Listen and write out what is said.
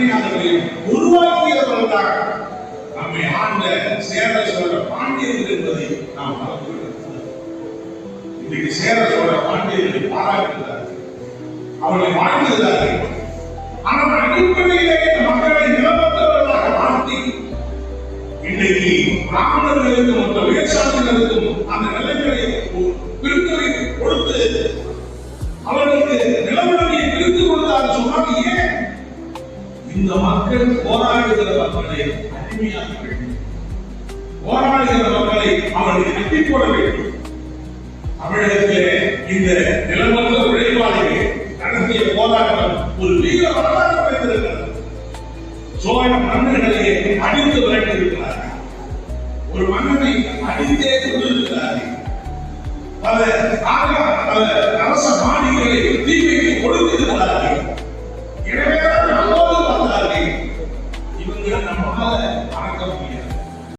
அடிமையாளர்களையும் உருவாக்கியவர்கள் நம்மை ஆண்ட சேர சோழ பாண்டியர்கள் என்பதை நாம் இன்னைக்கு சேர சோழ பாண்டியர்களை பாராட்டுகிறார்கள். அவர்களை வாழ்த்துகிறார்கள். ஆனால் அடிப்படையிலே இந்த மக்களை நிலமற்றவர்களாக மாற்றி இன்னைக்கு பிராமணர்களுக்கும் மற்ற அந்த நிலைகளை பிரித்து கொடுத்து அவர்களுக்கு இந்த மக்கள் போராடுகிற மக்களை அடிமையாக வேண்டும் போராடுகிற மக்களை அவர்களை கட்டி போட வேண்டும். தமிழகத்திலே இந்த நிலமல்ல உழைப்பாளிகள் நடத்திய போராட்டம் ஒரு வீர வரலாறு வைத்திருக்கிறது சோழ மன்னர்களை அடித்து விரட்டியிருக்கிறார்கள். ஒரு மன்னனை அடித்தே கொண்டிருக்கிறார்கள். பல ஆக- é a campeã.